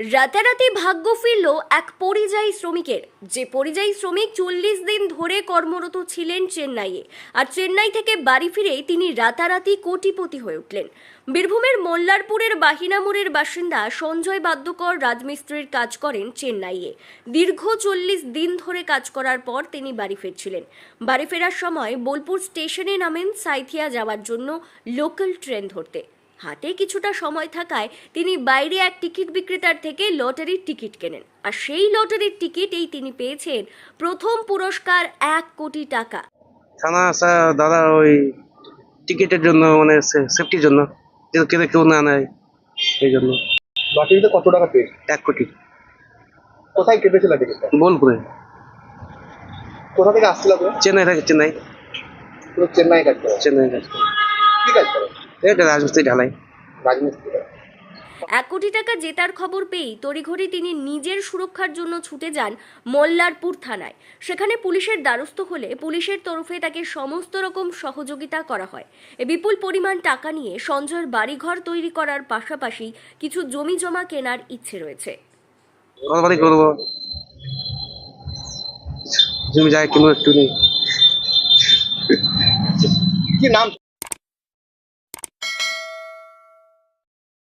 রাতারাতি ভাগ্য ফিরল এক পরিযায়ী শ্রমিকের। যে পরিযায়ী শ্রমিক চল্লিশ দিন ধরে কর্মরত ছিলেন চেন্নাইয়ে, আর চেন্নাই থেকে বাড়ি ফিরে তিনি রাতারাতি কোটিপতি হয়ে উঠলেন। বীরভূমের মোল্লারপুরের বাহিনামুরের বাসিন্দা সঞ্জয় বাদ্যকর রাজমিস্ত্রির কাজ করেন চেন্নাইয়ে। দীর্ঘ চল্লিশ দিন ধরে কাজ করার পর তিনি বাড়ি ফিরছিলেন। বাড়ি ফেরার সময় বোলপুর স্টেশনে নামেন সাইথিয়া যাওয়ার জন্য লোকাল ট্রেন ধরতে। হাতে কিছুটা সময় থাকায় তিনি বাইরে এক টিকিট বিক্রেতার থেকে লটারির টিকিট কেনেন। আর সেই লটারির টিকিটেই তিনি পেয়েছেন প্রথম পুরস্কার এক কোটি টাকা। থানা আসা দাদা ওই টিকিটের জন্য মানে সেফটির জন্য। কেউ কেউ কেউ না নেয় এই জন্য। লটারিতে কত টাকা পেয়েছে? এক কোটি। কোথায় কেটেছিল টিকিটটা? বোলপুরে। কোথা থেকে আসছিল চেন্নাই থেকে চেন্নাই। চেন্নাই কাজ করে চেন্নাই কাজ করে। কি কাজ করে এটা রাজমিস্ত্রি ঢালাই। রাজমিস্ত্রি। এক কোটি টাকা জেতার খবর পেয়েই তড়িঘড়ি তিনি নিজের সুরক্ষার জন্য ছুটে যান মোল্লারপুর থানায়। সেখানে পুলিশের দ্বারস্থ হলে পুলিশের তরফে তাকে সমস্ত রকম সহযোগিতা করা হয়। এ বিপুল পরিমাণ টাকা নিয়ে সঞ্জয়ের বাড়িঘর তৈরি করার পাশাপাশি কিছু জমি জমা কেনার ইচ্ছে রয়েছে। জমি যায় কিনবো একটু কি নাম?